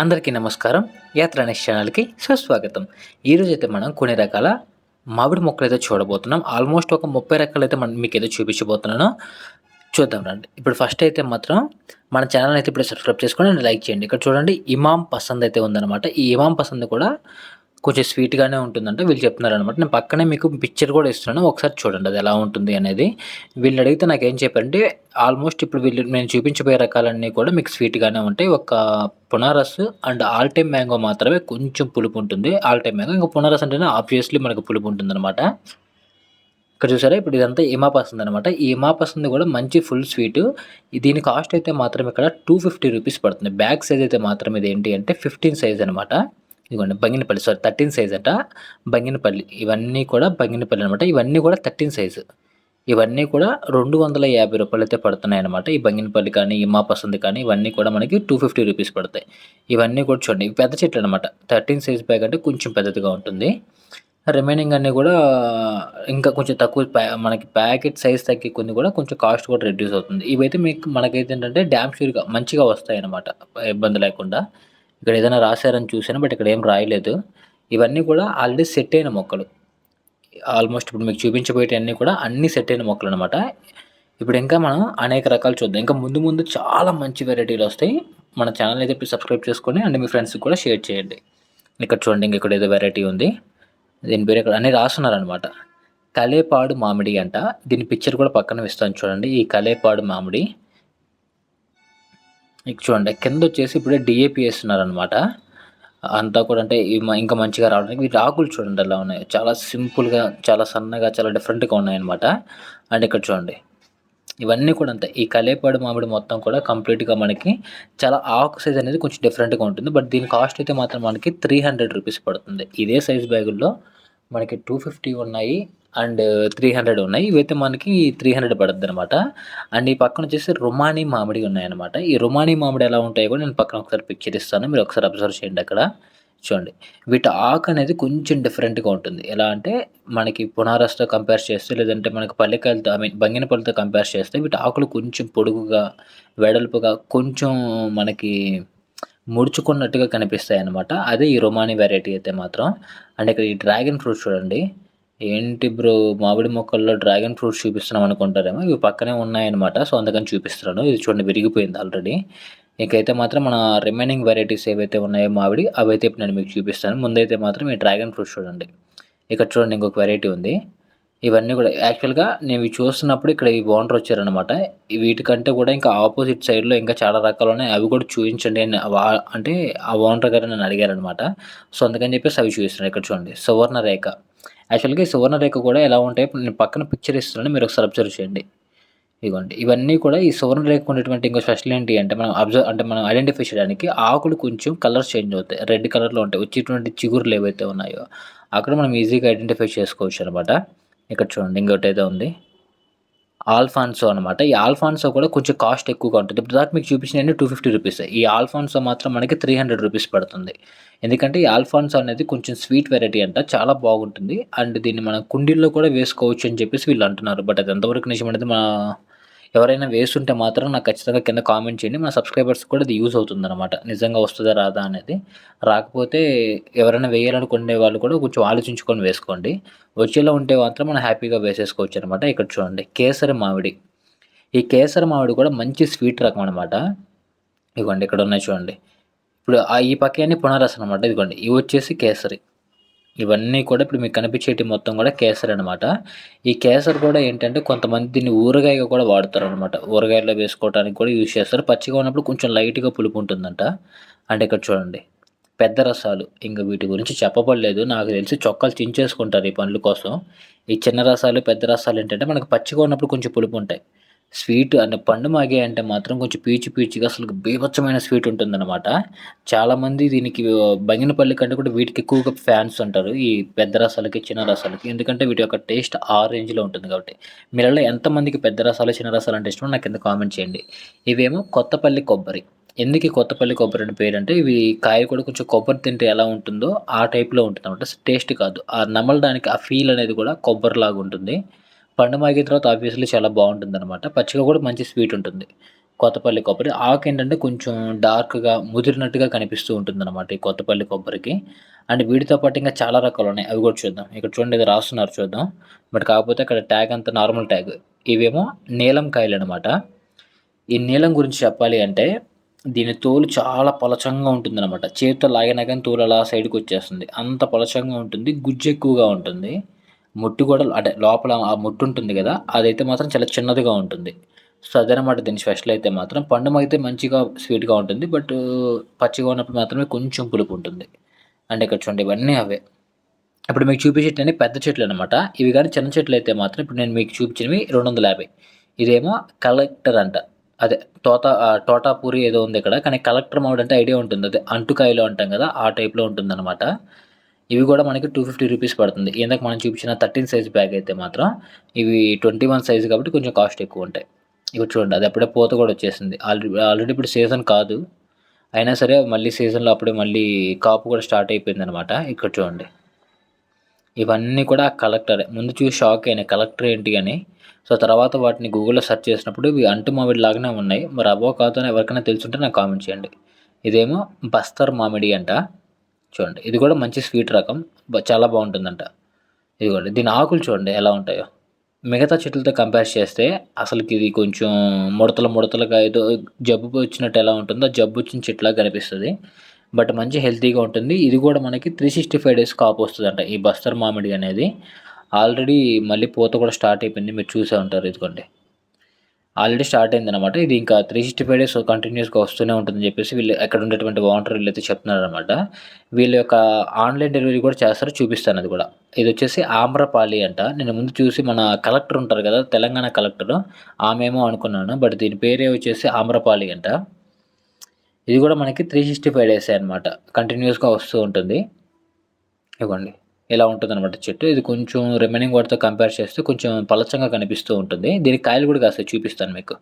అందరికీ నమస్కారం. యాత్ర అనే ఛానల్కి సుస్వాగతం. ఈరోజు అయితే మనం కొన్ని రకాల మామిడి మొక్కలు అయితే చూడబోతున్నాం. ఆల్మోస్ట్ ఒక ముప్పై రకాలు అయితే మనం మీకు ఏదో చూపించబోతున్నాను. చూద్దాం రండి. ఇప్పుడు ఫస్ట్ అయితే మాత్రం మన ఛానల్ అయితే ఇప్పుడు సబ్స్క్రైబ్ చేసుకొని లైక్ చేయండి. ఇక్కడ చూడండి ఇమాం పసంద్ అయితే ఉందన్నమాట. ఈ ఇమాం పసంద్ కూడా కొంచెం స్వీట్గానే ఉంటుందంటే వీళ్ళు చెప్తున్నారు అనమాట నేను పక్కనే మీకు పిక్చర్ కూడా ఇస్తున్నాను ఒకసారి చూడండి అది ఎలా ఉంటుంది అనేది. వీళ్ళు అడిగితే నాకు ఏం చెప్పారంటే ఆల్మోస్ట్ ఇప్పుడు వీళ్ళు నేను చూపించబోయే రకాలన్నీ కూడా మీకు స్వీట్గానే ఉంటాయి. ఒక పునారస్ అండ్ ఆల్ టైమ్ మ్యాంగో మాత్రమే కొంచెం పులుపు ఉంటుంది. ఆల్ టైమ్ మ్యాంగో ఇంకా పునారస్ అంటేనే ఆబ్వియస్లీ మనకు పులుపు ఉంటుంది అనమాట ఇక్కడ చూసారా? ఇప్పుడు ఇదంతా ఇమా పసంద్ అనమాట ఈ ఇమా కూడా మంచి ఫుల్ స్వీట్ దీని కాస్ట్ అయితే మాత్రం ఇక్కడ టూ ఫిఫ్టీ రూపీస్ పడుతుంది. బ్యాగ్ సైజ్ అయితే మాత్రం ఇది ఏంటి అంటే ఫిఫ్టీన్ సైజ్ అనమాట ఇదిగోండి బంగినపల్లి సారీ థర్టీన్ సైజ్ అట బంగినపల్లి. ఇవన్నీ కూడా బంగినపల్లి అనమాట ఇవన్నీ కూడా థర్టీన్ సైజు ఇవన్నీ కూడా రెండు వందల యాభై రూపాయలు అయితే పడుతున్నాయి అనమాట ఈ బంగినపల్లి కానీ ఈ మా పసంది కానీ ఇవన్నీ కూడా మనకి టూ ఫిఫ్టీ రూపీస్ పడతాయి. ఇవన్నీ కూడా చూడండి ఇవి పెద్ద చెట్లు అనమాట థర్టీన్ సైజ్ బ్యాగ్ అంటే కొంచెం పెద్దదిగా ఉంటుంది. రిమైనింగ్ అన్నీ కూడా ఇంకా కొంచెం తక్కువ మనకి ప్యాకెట్ సైజ్ తగ్గి కొన్ని కూడా కొంచెం కాస్ట్ కూడా రెడ్యూస్ అవుతుంది. ఇవైతే మీకు మనకైతే ఏంటంటే డ్యామ్ షూర్గా మంచిగా వస్తాయి అనమాట ఇబ్బంది లేకుండా. ఇక్కడ ఏదైనా రాశారని చూసాను బట్ ఇక్కడ ఏం రాయలేదు. ఇవన్నీ కూడా ఆల్రెడీ సెట్ అయిన మొక్కలు. ఆల్మోస్ట్ ఇప్పుడు మీకు చూపించబోయేటన్నీ కూడా అన్ని సెట్ అయిన మొక్కలు అనమాట ఇప్పుడు ఇంకా మనం అనేక రకాలు చూద్దాం. ఇంకా ముందు ముందు చాలా మంచి వెరైటీలు వస్తాయి. మన ఛానల్ అయితే సబ్స్క్రైబ్ చేసుకొని అండ్ మీ ఫ్రెండ్స్కి కూడా షేర్ చేయండి. ఇక్కడ చూడండి ఇంక ఇక్కడ ఏదో వెరైటీ ఉంది. దీని పేరు ఇక్కడ అన్నీ రాస్తున్నారనమాట. కలేపాడు మామిడి అంట. దీని పిక్చర్ కూడా పక్కన ఇస్తాను చూడండి. ఈ కలేపాడు మామిడి. ఇక చూడండి కింద వచ్చేసి ఇప్పుడే డిఏపి వేస్తున్నారనమాట అంతా కూడా అంటే ఇంకా మంచిగా రావడానికి వీటి ఆకులు చూడండి ఎలా ఉన్నాయి. చాలా సింపుల్గా చాలా సన్నగా చాలా డిఫరెంట్గా ఉన్నాయన్నమాట. అండ్ ఇక్కడ చూడండి ఇవన్నీ కూడా అంతే. ఈ కలేపాడు మామిడి మొత్తం కూడా కంప్లీట్గా మనకి చాలా ఆకు సైజ్ అనేది కొంచెం డిఫరెంట్గా ఉంటుంది. బట్ దీని కాస్ట్ అయితే మాత్రం మనకి త్రీ హండ్రెడ్ రూపీస్ పడుతుంది. ఇదే సైజ్ బ్యాగుల్లో మనకి టూ ఫిఫ్టీ ఉన్నాయి అండ్ త్రీ హండ్రెడ్ ఉన్నాయి. ఇవైతే మనకి త్రీ హండ్రెడ్ పడుతుంది అనమాట అండ్ ఈ పక్కన వచ్చేసి రుమానీ మామిడి ఉన్నాయన్నమాట. ఈ రుమానీ మామిడి ఎలా ఉంటాయో కూడా నేను పక్కన ఒకసారి పిక్చర్ ఇస్తాను. మీరు ఒకసారి అబ్జర్వ్ చేయండి అక్కడ. చూడండి. వీటి ఆకు అనేది కొంచెం డిఫరెంట్గా ఉంటుంది. ఎలా అంటే మనకి పునారస్తో కంపేర్ చేస్తే లేదంటే మనకి పల్లెకాయలతో ఐ మీన్ బంగినపల్లితో కంపేర్ చేస్తే వీటి ఆకులు కొంచెం పొడుగుగా వెడల్పుగా కొంచెం మనకి ముడుచుకున్నట్టుగా కనిపిస్తాయి అనమాట అదే ఈ రొమానీ వెరైటీ అయితే మాత్రం. అండ్ ఇక్కడ ఈ డ్రాగన్ ఫ్రూట్ చూడండి. ఏంటి బ్రో మామిడి మొక్కల్లో డ్రాగన్ ఫ్రూట్స్ చూపిస్తున్నాం అనుకుంటారేమో. ఇవి పక్కనే ఉన్నాయన్నమాట. సో అందుకని చూపిస్తున్నాను. ఇది చూడండి విరిగిపోయింది ఆల్రెడీ ఇంకైతే మాత్రం మన రిమైనింగ్ వెరైటీస్ ఏవైతే ఉన్నాయో మామిడి అవైతే ఇప్పుడు నేను మీకు చూపిస్తాను. ముందైతే మాత్రం ఈ డ్రాగన్ ఫ్రూట్ చూడండి. ఇక్కడ చూడండి ఇంకొక వెరైటీ ఉంది. ఇవన్నీ కూడా. యాక్చువల్గా నేను ఇవి చూస్తున్నప్పుడు ఇక్కడ ఈ ఓనర్ వచ్చారనమాట వీటికంటే కూడా ఇంకా ఆపోజిట్ సైడ్లో ఇంకా చాలా రకాలు ఉన్నాయి. అవి కూడా చూపించండి అని అంటే ఆ ఓనర్ గారు నన్ను అడిగారనమాట సో అందుకని చెప్పేసి అవి చూపిస్తున్నాను ఇక్కడ చూడండి. సువర్ణ రేఖ యాక్చువల్గా ఈ సువర్ణ రేఖ కూడా ఎలా ఉంటాయి నేను పక్కన పిక్చర్ ఇస్తున్నాను. మీరు ఒకసారి అబ్జర్వ్ చేయండి. ఇదిగోండి. ఇవన్నీ కూడా ఈ సువర్ణ రేఖ ఇంకో స్పెషల్ ఏంటి అంటే మనం అబ్జర్వ్ అంటే మనం ఐడెంటిఫై చేయడానికి ఆకులు కొంచెం కలర్స్ చేంజ్ అవుతాయి. రెడ్ కలర్లో ఉంటాయి. వచ్చేటువంటి చిగురులు ఏవైతే ఉన్నాయో అక్కడ మనం ఈజీగా ఐడెంటిఫై చేసుకోవచ్చు అనమాట ఇక్కడ చూడండి ఇంకోటి ఉంది. ఆల్ఫాన్సో అనమాట ఈ ఆల్ఫాన్సో కూడా కొంచెం కాస్ట్ ఎక్కువగా ఉంటుంది. ఇప్పుడు దాకా మీకు చూపించిన టూ ఫిఫ్టీ రూపీస్ ఈ ఆల్ఫాన్సో మాత్రం మనకి త్రీ హండ్రెడ్ రూపీస్ పడుతుంది. ఎందుకంటే ఈ ఆల్ఫాన్సో అనేది కొంచెం స్వీట్ వెరైటీ అంట చాలా బాగుంటుంది. అండ్ దీన్ని మనం కుండీల్లో కూడా వేసుకోవచ్చు అని చెప్పేసి వీళ్ళు అంటున్నారు. బట్ అది ఎంతవరకు నిజం అనేది మన ఎవరైనా వేస్తుంటే మాత్రం నాకు ఖచ్చితంగా కింద కామెంట్ చేయండి. మన సబ్స్క్రైబర్స్ కూడా అది యూజ్ అవుతుంది అనమాట నిజంగా వస్తుందా రాదా అనేది. రాకపోతే ఎవరైనా వేయాలనుకునే వాళ్ళు కూడా కొంచెం ఆలోచించుకొని వేసుకోండి. వచ్చేలా ఉంటే మాత్రం మనం హ్యాపీగా వేసేసుకోవచ్చు అనమాట ఇక్కడ చూడండి. కేసరి మామిడి. ఈ కేసరి మామిడి కూడా మంచి స్వీట్ రకం అనమాట ఇదిగోండి ఇక్కడ ఉన్నాయి చూడండి. ఇప్పుడు ఈ పక్కనే పునరసం అనమాట ఇదిగోండి ఇవి వచ్చేసి కేసరి. ఇవన్నీ కూడా ఇప్పుడు మీకు కనిపించేటి మొత్తం కూడా కేసరి అనమాట ఈ కేసరి కూడా ఏంటంటే కొంతమంది దీన్ని ఊరగాయగా కూడా వాడతారు అనమాట ఊరగాయలో వేసుకోవడానికి కూడా యూజ్ చేస్తారు. పచ్చిగా ఉన్నప్పుడు కొంచెం లైట్గా పులుపు ఉంటుందంట. అంటే ఇక్కడ చూడండి. పెద్ద రసాలు. ఇంకా వీటి గురించి చెప్పబడలేదు. నాకు తెలిసి చొక్కాలు చించేసుకుంటారు ఈ పనుల కోసం. ఈ చిన్న రసాలు పెద్ద రసాలు ఏంటంటే మనకు పచ్చిగా ఉన్నప్పుడు కొంచెం పులుపు ఉంటాయి. స్వీట్ అంటే పండు మాగే అంటే మాత్రం కొంచెం పీచు పీచుగా అసలు బీభత్సమైన స్వీట్ ఉంటుందన్నమాట. చాలామంది దీనికి బంగినపల్లి కంటే కూడా వీటికి ఎక్కువగా ఫ్యాన్స్ ఉంటారు. ఈ పెద్ద రసాలకి చిన్న రసాలకి. ఎందుకంటే వీటి యొక్క టేస్ట్ ఆ రేంజ్లో ఉంటుంది కాబట్టి. మీలలో ఎంతమందికి పెద్ద రసాలు చిన్న రసాలు అంటే ఇష్టమో నాకు కింద కామెంట్ చేయండి. ఇవేమో కొత్తపల్లి కొబ్బరి. ఎందుకు కొత్తపల్లి కొబ్బరి అని పేరు అంటే ఇవి కాయ కూడా కొంచెం కొబ్బరి తింటే ఎలా ఉంటుందో ఆ టైప్లో ఉంటుంది అనమాట టేస్ట్ కాదు. ఆ నమలడానికి ఆ ఫీల్ అనేది కూడా కొబ్బరి లాగా ఉంటుంది. పండు మాగిన తర్వాత ఆబ్వియస్లీ చాలా బాగుంటుంది అనమాట పచ్చిగా కూడా మంచి స్వీట్ ఉంటుంది. కొత్తపల్లి కొబ్బరి ఆకు ఏంటంటే కొంచెం డార్క్గా ముదిరినట్టుగా కనిపిస్తూ ఉంటుంది అనమాట ఈ కొత్తపల్లి కొబ్బరికి. అండ్ వీటితో పాటు ఇంకా చాలా రకాలు ఉన్నాయి. అవి కూడా చూద్దాం. ఇక్కడ చూడండి ఇది రాస్తున్నారు చూద్దాం. బట్ కాకపోతే అక్కడ ట్యాగ్ అంతా నార్మల్ ట్యాగ్ ఇవేమో నీలం కాయలు అనమాట ఈ నీలం గురించి చెప్పాలి అంటే దీని తోలు చాలా పలచంగా ఉంటుందన్నమాట. చేతితో లాగినా కానీ తోలు అలా సైడ్కి వచ్చేస్తుంది. అంత పలచంగా ఉంటుంది. గుజ్జు ఎక్కువగా ఉంటుంది. ముట్టు కూడా అంటే లోపల ఆ ముట్టు ఉంటుంది కదా అదైతే మాత్రం చాలా చిన్నదిగా ఉంటుంది. సో అదనమాట దీని స్పెషల్ అయితే మాత్రం పండు అయితే మంచిగా స్వీట్గా ఉంటుంది. బట్ పచ్చిగా ఉన్నప్పుడు మాత్రమే కొంచెం పులుపు ఉంటుంది. అండ్ ఇక్కడ చూడండి ఇవన్నీ అవే. ఇప్పుడు మీకు చూపించేటన్ని పెద్ద చెట్లు అనమాట ఇవి కానీ చిన్న చెట్లు అయితే మాత్రం ఇప్పుడు నేను మీకు చూపించినవి రెండు వందల యాభై. ఇదేమో కలెక్టర్ అంట. అదే తోట తోటాపూరి ఏదో ఉంది ఇక్కడ. కానీ కలెక్టర్ మౌడ్ అంటే ఐడియా ఉంటుంది. అదే అంటుకాయలు అంటాం కదా ఆ టైప్లో ఉంటుంది అనమాట ఇవి కూడా మనకి టూ ఫిఫ్టీ రూపీస్ పడుతుంది. ఇందాక మనం చూపించిన థర్టీన్ సైజ్ బ్యాగ్ అయితే మాత్రం ఇవి ట్వంటీ వన్ సైజ్ కాబట్టి కొంచెం కాస్ట్ ఎక్కువ ఉంటాయి. ఇవి చూడండి అది అప్పుడే పూత కూడా వచ్చేసింది. ఆల్రెడీ ఆల్రెడీ ఇప్పుడు సీజన్ కాదు. అయినా సరే మళ్ళీ సీజన్లో అప్పుడే మళ్ళీ కాపు కూడా స్టార్ట్ అయిపోయింది అనమాట ఇక్కడ చూడండి. ఇవన్నీ కూడా కలెక్టరే ముందు చూసి షాక్ అయినాయి కలెక్టర్ ఏంటి అని. సో తర్వాత వాటిని గూగుల్లో సెర్చ్ చేసినప్పుడు ఇవి అంటు మామిడి లాగానే ఉన్నాయి. మరి అవో కాదో ఎవరికైనా తెలుసుంటే నాకు కామెంట్ చేయండి. ఇదేమో బస్తర్ మామిడి అంట. చూడండి. ఇది కూడా మంచి స్వీట్ రకం. చాలా బాగుంటుందంట. ఇదిగోండి. దీని ఆకులు చూడండి ఎలా ఉంటాయో. మిగతా చెట్లతో కంపేర్ చేస్తే అసలుకి ఇది కొంచెం ముడతల ముడతలుగా ఏదో జబ్బు వచ్చినట్టు ఎలా ఉంటుందో జబ్బు వచ్చిన చెట్లా కనిపిస్తుంది. బట్ మంచి హెల్తీగా ఉంటుంది. ఇది కూడా మనకి త్రీ సిక్స్టీ ఫైవ్ డేస్ కాపు వస్తుందంట. ఈ బస్తర్ మామిడి అనేది. ఆల్రెడీ మళ్ళీ పూత కూడా స్టార్ట్ అయిపోయింది. మీరు చూసే ఉంటారు. ఇదిగోండి. ఆల్రెడీ స్టార్ట్ అయింది అనమాట ఇది ఇంకా త్రీ సిక్స్టీ ఫైవ్ డేస్ కంటిన్యూస్గా వస్తూనే ఉంటుందని చెప్పేసి వీళ్ళు ఎక్కడ ఉండేటువంటి వాంటర్ వీళ్ళు అయితే చెప్తున్నారు అనమాట వీళ్ళ యొక్క ఆన్లైన్ డెలివరీ కూడా చేస్తారు చూపిస్తాను అది కూడా. ఇది వచ్చేసి ఆమ్రపాలి అంట. నేను ముందు చూసి మన కలెక్టర్ ఉంటారు కదా తెలంగాణ కలెక్టర్ ఆమెమో అనుకున్నాను బట్ దీని పేరే వచ్చేసి ఆమ్రపాలి అంట. ఇది కూడా మనకి త్రీ సిక్స్టీ ఫైవ్ డేసే అనమాట కంటిన్యూస్గా వస్తూ ఉంటుంది. ఇవ్వండి. ఇలా ఉంటుంది అనమాట చెట్టు. ఇది కొంచెం రిమైనింగ్ వాటితో కంపేర్ చేస్తే కొంచెం పలచంగా కనిపిస్తూ ఉంటుంది. దీనికి కాయలు కూడా కాస్త చూపిస్తాను మీకు.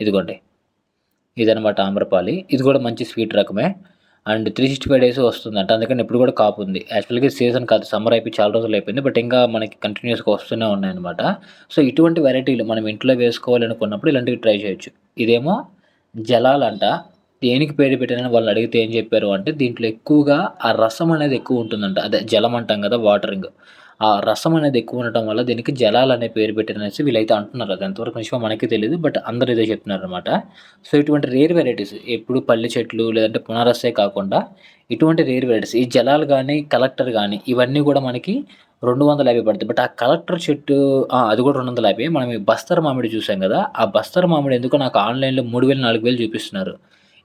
ఇదిగోండి. ఇదనమాట ఆమ్రపాలి. ఇది కూడా మంచి స్వీట్ రకమే. And three sixty five days వస్తుందంట. అందుకని ఇప్పుడు కూడా కాపు ఉంది. యాక్చువల్గా సీజన్ కాదు. సమ్మర్ అయిపోయి చాలా రోజులు అయిపోయింది. బట్ ఇంకా మనకి కంటిన్యూస్గా వస్తూనే ఉన్నాయన్నమాట. సో ఇటువంటి వెరైటీలు మనం ఇంట్లో వేసుకోవాలనుకున్నప్పుడు ఇలాంటివి ట్రై చేయొచ్చు. ఇదేమో జలాలంట. దేనికి పేరు పెట్టారని వాళ్ళు అడిగితే ఏం చెప్పారు అంటే దీంట్లో ఎక్కువగా ఆ రసం అనేది ఎక్కువ ఉంటుందంట. అదే జలం అంటాం కదా వాటరింగ్. ఆ రసం అనేది ఎక్కువ ఉండటం వల్ల దీనికి జలాలు అనే పేరు పెట్టారనేసి వీళ్ళైతే అంటున్నారు. అది ఎంతవరకు నిజమో మనకి తెలియదు బట్ అందరూ ఇదే చెప్తున్నారు అనమాట సో ఇటువంటి రేర్ వెరైటీస్ ఎప్పుడు పల్లె చెట్లు లేదంటే పునరస్సే కాకుండా ఇటువంటి రేర్ వెరైటీస్ ఈ జలాలు కానీ కలెక్టర్ కానీ ఇవన్నీ కూడా మనకి రెండు వందల యాభై పడుతుంది బట్ ఆ కలెక్టర్ చెట్టు అది కూడా రెండు వందల యాభై. మనం ఈ బస్తర్ మామిడి చూసాం కదా ఆ బస్తర్ మామిడి ఎందుకో నాకు ఆన్లైన్లో మూడు వేలు నాలుగు వేలు చూపిస్తున్నారు.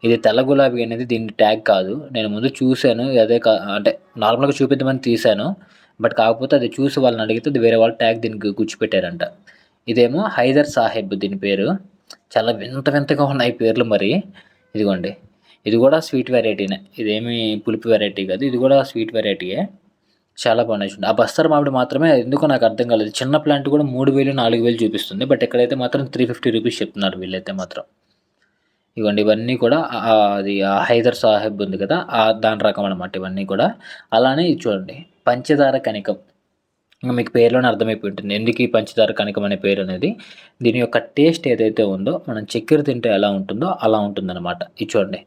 ఇది తెల్ల గులాబీ అనేది దీని ట్యాగ్ కాదు. నేను ముందు చూశాను అదే కా అంటే నార్మల్గా చూపిద్దామని తీశాను. బట్ కాకపోతే అది చూసి వాళ్ళని అడిగితే అది వేరే వాళ్ళ ట్యాగ్ దీనికి గుచ్చిపెట్టారంట ఇదేమో హైదర్ సాహెబ్ దీని పేరు. చాలా వింత వింతగా ఉన్నాయి పేర్లు మరి. ఇదిగోండి. ఇది కూడా స్వీట్ వెరైటీనే ఇదేమి పులుపు వెరైటీ కాదు. ఇది కూడా స్వీట్ వెరైటీయే చాలా బాగున్నాయి చూడండి. ఆ బస్తర్ మామిడి మాత్రమే ఎందుకో నాకు అర్థం కాలేదు. చిన్న ప్లాంట్ కూడా మూడు వేలు నాలుగు వేలు చూపిస్తుంది. బట్ ఎక్కడైతే మాత్రం త్రీ ఫిఫ్టీ రూపీస్ చెప్తున్నారు వీళ్ళైతే మాత్రం. ఇవ్వండి ఇవన్నీ కూడా అది హైదర్ సాహెబ్ ఉంది కదా దాని రకం అనమాట ఇవన్నీ కూడా. అలానే ఇది చూడండి పంచదార కనికం ఇంకా మీకు పేరులోనే అర్థమైపోయి ఉంటుంది ఎందుకు ఈ పంచదార కనికం అనే పేరు అనేది. దీని యొక్క టేస్ట్ ఏదైతే ఉందో మనం చక్కెర తింటే ఎలా ఉంటుందో అలా ఉంటుందన్నమాట. ఇది చూడండి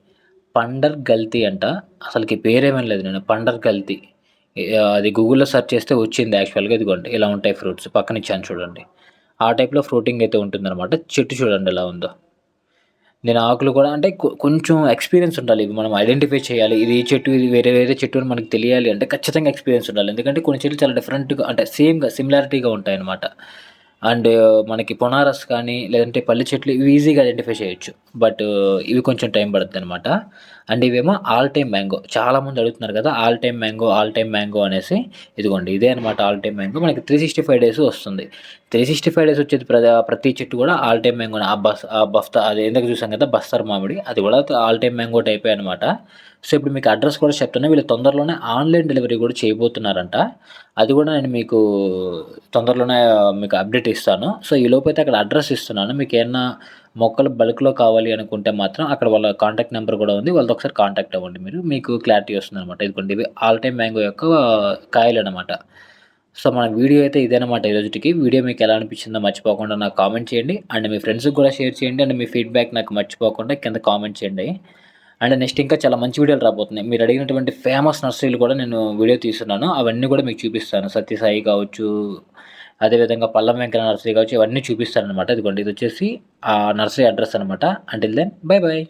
పండర్ గల్తీ అంట. అసలుకి పేరేమీ లేదు నేను పండర్ గల్తీ. అది గూగుల్లో సెర్చ్ చేస్తే వచ్చింది యాక్చువల్గా ఇదిగోండి ఇలా ఉంటాయి ఫ్రూట్స్. పక్కన ఇచ్చాను చూడండి. ఆ టైప్లో ఫ్రూటింగ్ అయితే ఉంటుందన్నమాట. చెట్టు చూడండి ఎలా ఉందో. నేను ఆకులు కూడా అంటే కొంచెం ఎక్స్పీరియన్స్ ఉండాలి. ఇవి మనం ఐడెంటిఫై చేయాలి. ఇది చెట్టు ఇది వేరే వేరే చెట్టు అని మనకు తెలియాలి అంటే ఖచ్చితంగా ఎక్స్పీరియన్స్ ఉండాలి. ఎందుకంటే కొన్ని చెట్లు చాలా డిఫరెంట్గా అంటే సేమ్గా సిమిలారిటీగా ఉంటాయి అనమాట అండ్ మనకి పొనారస్ కానీ లేదంటే పల్లి చెట్లు ఇవి ఈజీగా ఐడెంటిఫై చేయొచ్చు. బట్ ఇవి కొంచెం టైం పడుతుంది అనమాట అండ్ ఇవేమో ఆల్ టైమ్ మ్యాంగో. చాలామంది అడుగుతున్నారు కదా all time mango all time mango అనేసి. ఇదిగోండి ఇదే అనమాట ఆల్ టైమ్ మ్యాంగో. మనకి త్రీ సిక్స్టీ ఫైవ్ డేస్ వస్తుంది. త్రీ సిక్స్టీ ఫైవ్ డేస్ వచ్చేది ప్రతి ప్రతి చెట్టు కూడా ఆల్ టైమ్ మ్యాంగో ఆ బస్ ఆ బస్తా అది ఎందుకు చూసాం కదా బస్తర్ మామిడి. అది కూడా ఆల్ టైమ్ మ్యాంగో టైపే అనమాట సో ఇప్పుడు మీకు అడ్రస్ కూడా చెప్తున్నా వీళ్ళు తొందరలోనే ఆన్లైన్ డెలివరీ కూడా చేయబోతున్నారంట. అది కూడా నేను మీకు తొందరలోనే మీకు అప్డేట్ ఇస్తాను. సో ఈ లోపైతే అక్కడ అడ్రస్ ఇస్తున్నాను. మీకు ఏమన్నా మొక్కలు బల్క్లో కావాలి అనుకుంటే మాత్రం అక్కడ వాళ్ళ కాంటాక్ట్ నెంబర్ కూడా ఉంది. వాళ్ళతో ఒకసారి కాంటాక్ట్ అవ్వండి మీరు. మీకు క్లారిటీ వస్తుంది అనమాట ఇదిగోండి ఇవి ఆల్ టైమ్ మ్యాంగో యొక్క కాయలు అనమాట సో మన వీడియో అయితే ఇదేనమాట ఈరోజుకి వీడియో మీకు ఎలా అనిపించిందో మర్చిపోకుండా నాకు కామెంట్ చేయండి. అండ్ మీ ఫ్రెండ్స్కి కూడా షేర్ చేయండి. అండ్ మీ ఫీడ్బ్యాక్ నాకు మర్చిపోకుండా కింద కామెంట్ చేయండి. అండ్ నెక్స్ట్ ఇంకా చాలా మంచి వీడియోలు రాబోతున్నాయి. మీరు అడిగినటువంటి ఫేమస్ నర్సరీలు కూడా నేను వీడియో తీస్తున్నాను. అవన్నీ కూడా మీకు చూపిస్తాను. సత్యసాయి కావచ్చు అదేవిధంగా పల్లం వెంకట నర్సరీ కావచ్చు ఇవన్నీ చూపిస్తాను అనమాట ఇదిగోండి ఇది వచ్చేసి ఆ నర్సరీ అడ్రస్ అనమాట అంటిల్ దెన్ బై బాయ్